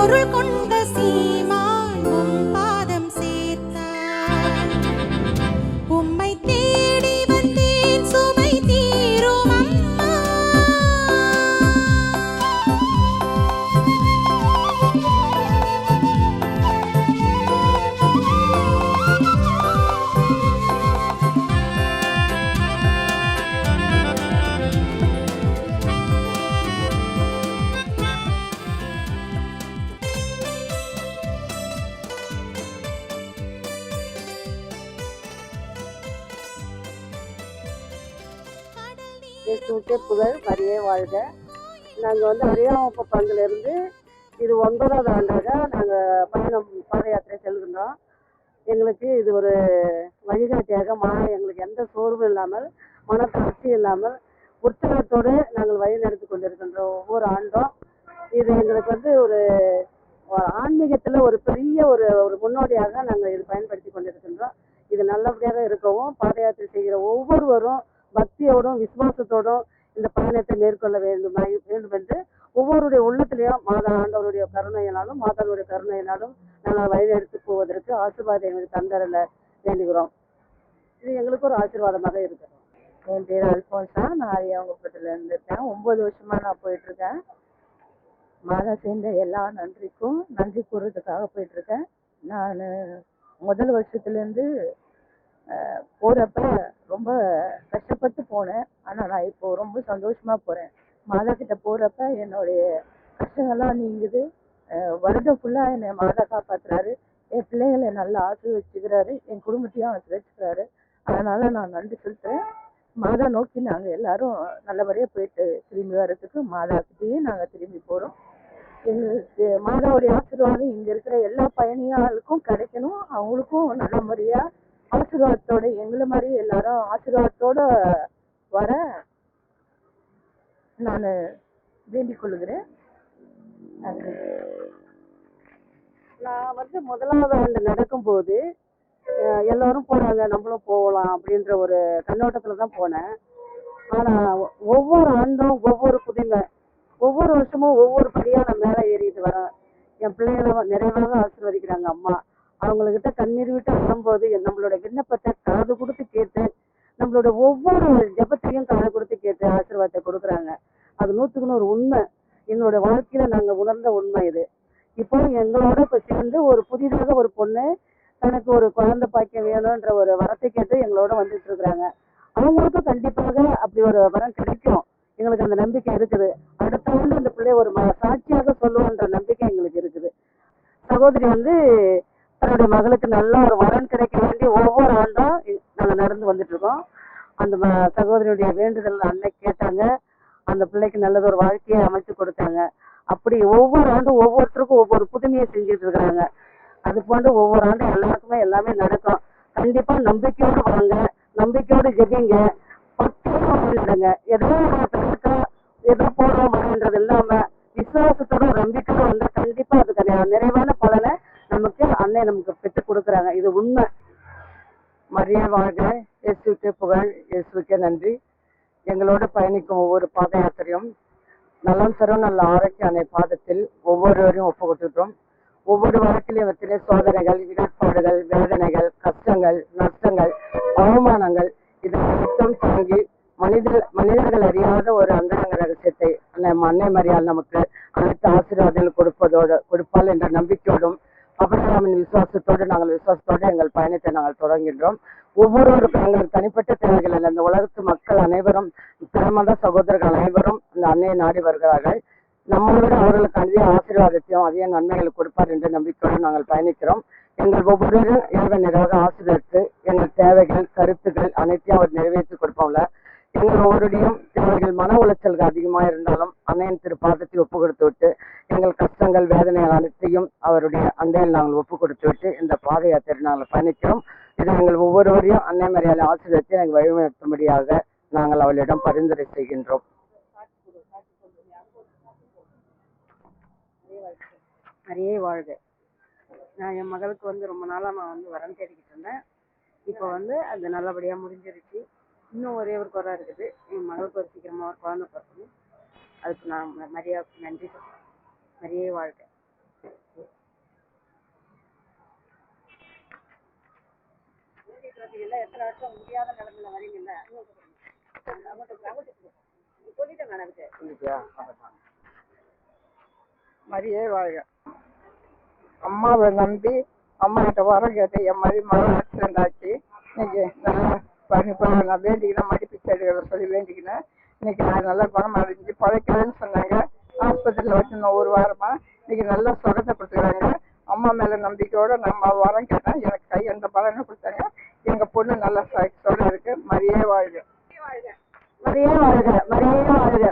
부를 것 கிறிஸ்துவுக்கே புகழ் மரியே வாழ்க. நாங்கள் வந்து அரியாமப்ப பங்கிலிருந்து இது ஒன்பதாவது ஆண்டாக நாங்கள் பயணம் பாத யாத்திரை செல்கின்றோம். எங்களுக்கு இது ஒரு வழிகாட்டியாக மன எங்களுக்கு எந்த சோர்வும் இல்லாமல் மன இல்லாமல் உற்சாகத்தோடு நாங்கள் வழி நடத்தி கொண்டிருக்கின்றோம் ஒவ்வொரு ஆண்டும். இது எங்களுக்கு வந்து ஒரு ஒரு ஆன்மீகத்தில் ஒரு பெரிய ஒரு ஒரு முன்னோடியாக நாங்கள் இது பயன்படுத்தி கொண்டிருக்கின்றோம். இது நல்லபடியாக இருக்கவும் பாத யாத்திரை செய்கிற ஒவ்வொருவரும் பக்தியோடும் விசுவாசத்தோடும் இந்த பயணத்தை மேற்கொள்ள வேண்டும் வேண்டும் என்று ஒவ்வொருடைய உள்ளத்திலையும் மாதா ஆண்டவருடைய கருணையினாலும் மாதாவுடைய கருணையினாலும் நாங்கள் வழிநடத்தி போவதற்கு ஆசீர்வாதம் எங்களுக்கு தந்தரல வேண்டுகிறோம். இது எங்களுக்கு ஒரு ஆசீர்வாதமாக இருக்கிறோம் என் பேர் அல்போன்ஸா நான் அரியாங்குப்பத்தில் இருந்திருக்கேன். ஒன்பது வருஷமா நான் போயிட்டு இருக்கேன் மாதா சேர்ந்த எல்லா நன்றிக்கும் நன்றி கூறுறதுக்காக போயிட்டு இருக்கேன் நான் முதல் வருஷத்துலேருந்து போகிறப்ப ரொம்ப கஷ்டப்பட்டு போனேன். ஆனால் நான் இப்போ ரொம்ப சந்தோஷமாக போகிறேன் மாதா கிட்ட போகிறப்ப என்னுடைய கஷ்டங்கள்லாம் நீங்குது. வருடம் ஃபுல்லாக என்னை மாதா காப்பாத்துறாரு. என் பிள்ளைங்களை நல்லா ஆசீர்வச்சுக்கிறாரு. என் குடும்பத்தையும் ஆசீர்வச்சுக்கிறாரு. அதனால் நான் நன்றி சொல்லிட்டேன் மாதா நோக்கி நாங்கள் எல்லாரும் நல்லபடியாக போயிட்டு திரும்பி வர்றதுக்கு மாதாக்கிட்டேயே நாங்கள் திரும்பி போகிறோம் எங்களுக்கு மாதாவுடைய ஆசீர்வாதம் இங்கே இருக்கிற எல்லா பயணியாளுக்கும் கிடைக்கணும். அவங்களுக்கும் நல்ல முறையாக ஆசீர்வாதத்தோட எங்களை மாதிரி எல்லாரும் ஆசீர்வாதத்தோட வர நான் வேண்டிக் கொள்கிறேன். நான் வந்து முதலாவது ஆண்டு நடக்கும்போது எல்லோரும் எல்லாரும் போனாங்க நம்மளும் போகலாம் அப்படின்ற ஒரு கண்ணோட்டத்தில் தான் போனேன். ஆனால் ஒவ்வொரு ஆண்டும் ஒவ்வொரு புதுமை ஒவ்வொரு வருஷமும் ஒவ்வொரு படியாக நான் மேலே ஏறிட்டு வரேன். என் பிள்ளைகளை நிறைவாக ஆசீர்வதிக்கிறாங்க அம்மா. அவங்கக்கிட்ட கண்ணீர் விட்டு வரும்போது நம்மளோட விண்ணப்பத்தை காது கொடுத்து கேட்டு நம்மளோட ஒவ்வொரு ஜெபத்தையும் காது கொடுத்து கேட்டு ஆசீர்வாதத்தை கொடுக்குறாங்க. அது நூற்றுக்கு நூறு உண்மை. எங்களோட வாழ்க்கையில நாங்கள் உணர்ந்த உண்மை இது. இப்போ எங்களோட இப்போ சேர்ந்து ஒரு புதிதாக ஒரு பொண்ணு தனக்கு ஒரு குழந்தை பாக்கியம் வேணும்ன்ற ஒரு வரத்தை கேட்டு எங்களோட வந்துட்டு இருக்கிறாங்க. அவங்களுக்கும் கண்டிப்பாக அப்படி ஒரு வரம் கிடைக்கும். எங்களுக்கு அந்த நம்பிக்கை இருக்குது. அடுத்த ஆண்டு அந்த பிள்ளை ஒரு ம- சாட்சியாக சொல்லுவோன்ற நம்பிக்கை எங்களுக்கு இருக்குது. சகோதரி வந்து தன்னுடைய மகளுக்கு நல்ல ஒரு வரன் கிடைக்க வேண்டி ஒவ்வொரு ஆண்டும் நாங்கள் நடந்து வந்துட்டு இருக்கோம் அந்த ம- சகோதரியுடைய வேண்டுதல் அன்னைக்கு கேட்டாங்க. அந்த பிள்ளைக்கு நல்லது ஒரு வாழ்க்கையை அமைச்சு கொடுத்தாங்க. அப்படி ஒவ்வொரு ஆண்டும் ஒவ்வொருத்தருக்கும் ஒவ்வொரு புதுமையை செஞ்சுட்டு இருக்கிறாங்க. அது போன்று ஒவ்வொரு ஆண்டும் எல்லாருக்குமே எல்லாமே நடக்கும். கண்டிப்பா நம்பிக்கையோடு வாங்க. நம்பிக்கையோடு ஜெபிங்க. பக்தியோடு எதோ ஏதோ ஒரு தடுக்கா போறோம் வரன்றது இல்லாம விசுவாசத்தோட நம்பிக்கையோட வந்தா கண்டிப்பா அது கிடையாது நிறைவான பலனை நமக்கு அன்னை நமக்கு பெற்றுக் கொடுக்குறாங்க. இது உண்மை. மரியா வாழ்க இயேசுக்கே புகழ். இயேசுக்கே நன்றி. எங்களோட பயணிக்கும் ஒவ்வொரு பாத யாத்திரையும் நலம் தரும் நல்ல ஆரோக்கிய அன்னை பாதத்தில் ஒவ்வொருவரையும் ஒப்பு கொடுத்துட்டோம். ஒவ்வொரு வாழ்க்கையிலும் வெற்றிலே சோதனைகள் இடர்பாடுகள் வேதனைகள் கஷ்டங்கள் நஷ்டங்கள் அவமானங்கள் இதை சுத்தம் தாங்கி மனிதர்கள் மனிதர்கள் அறியாத ஒரு அந்தரங்க ரகசியத்தை அன்னை அன்னை மரியாள் நமக்கு அனைத்து ஆசீர்வாதங்கள் கொடுப்பதோடு கொடுப்பாள் என்ற நம்பிக்கையோடும் அபிரகாமின் விசுவாசத்தோடு நாங்கள் விசுவாசத்தோடு எங்கள் பயணத்தை நாங்கள் தொடங்குகின்றோம். ஒவ்வொருவருக்கும் எங்களுக்கு தனிப்பட்ட தேவைகள் இல்லை. இந்த உலகத்து மக்கள் அனைவரும் பிறமத சகோதரர்கள் அனைவரும் இந்த அன்னையை நாடி வருகிறார்கள். நம்மளோட அவர்களுக்கு அதிக ஆசீர்வாதத்தையும் அதிக நன்மைகளை கொடுப்பார் என்ற நம்பிக்கையோடு நாங்கள் பயணிக்கிறோம். எங்கள் ஒவ்வொருவரும் இறைவன் நிறைவாக ஆசீர்வதித்து எங்கள் தேவைகள் கருத்துக்கள் அனைத்தையும் அவர் நிறைவேற்றி கொடுப்போம்ல. எங்கள் ஒவ்வொருடையும் தேவைகள் மன உளைச்சல்கள் அதிகமாக இருந்தாலும் அன்னையின் திருப்பாதத்தை ஒப்பு கொடுத்து விட்டு எங்கள் கஷ்டங்கள் வேதனைகள் அனைத்தையும் அவருடைய அன்னையில் நாங்கள் ஒப்பு கொடுத்து விட்டு இந்த பாத யாத்திரை நாங்கள் பயணிக்கிறோம். இது எங்கள் ஒவ்வொருவரையும் அன்னை மரியாதை ஆசிரியத்தை எங்கள் வழிநடத்தும்படியாக நாங்கள் அவளிடம் பரிந்துரை செய்கின்றோம். நிறைய வாழ்க. நான் என் மகளுக்கு வந்து ரொம்ப நாளாக நான் வந்து வரம் தேடிக்கிட்டு இருந்தேன். இப்போ வந்து அது நல்லபடியாக முடிஞ்சிருச்சு. இன்னும் ஒரே ஒரு குறை இருக்குது. என் மகளுக்கு ஒரு சீக்கிரமாக ஒரு குழந்தை பிறக்கணும் அதுக்கு நான் மரியா நன்றி சொல்கிறேன் மரியாதை வாழ்க்கை எத்தனை வருஷம் முடியாத நிலமில் வரீங்கல்ல? சொல்லிட்டேன் மேடம் மரியே வாழ்க. அம்மாவை நம்பி அம்மா கிட்ட வர கேட்டு என் மாதிரி மகள் ஆக்சிடென்ட் ஆச்சு. இன்னைக்கு நல்லா பாருங்க பாருங்க நான் வேண்டிக்கினேன் பிச்சை செடிகளை சொல்லி வேண்டிக்கினேன். இன்னைக்கு நான் நல்லா குணமடைஞ்சு பழைக்கிறேன்னு சொன்னாங்க. ஆஸ்பத்திரியில் வச்சிருந்தோம் ஒரு வாரமா இன்னைக்கு நல்லா சுகத்தை அம்மா மேல நம்பிக்கையோட நம்ம வரம் கேட்டேன் எனக்கு கை எந்த பலனும் கொடுத்தாங்க. எங்க பொண்ணு நல்லா சுகம் இருக்கு. மரியே வாழ்க. மரியே வாழ்க. மரியே வாழ்க.